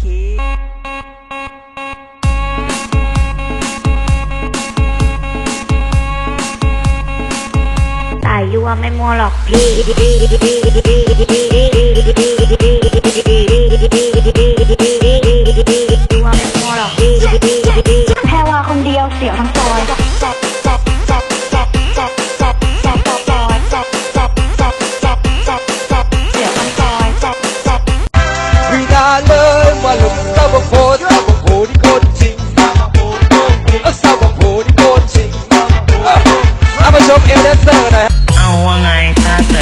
คีตายยั่วไม่มัวหรอกพี่ยั่วไม่มัวหรอกแค่ว่าคนเดียวเสียวทั้งตัว ลุมสาวโพสาวโพนี่โคตรจริงสาวโพนี่โคตรจริงเอามาชมเอเดนเซอร์น่เอาว่าไงครับ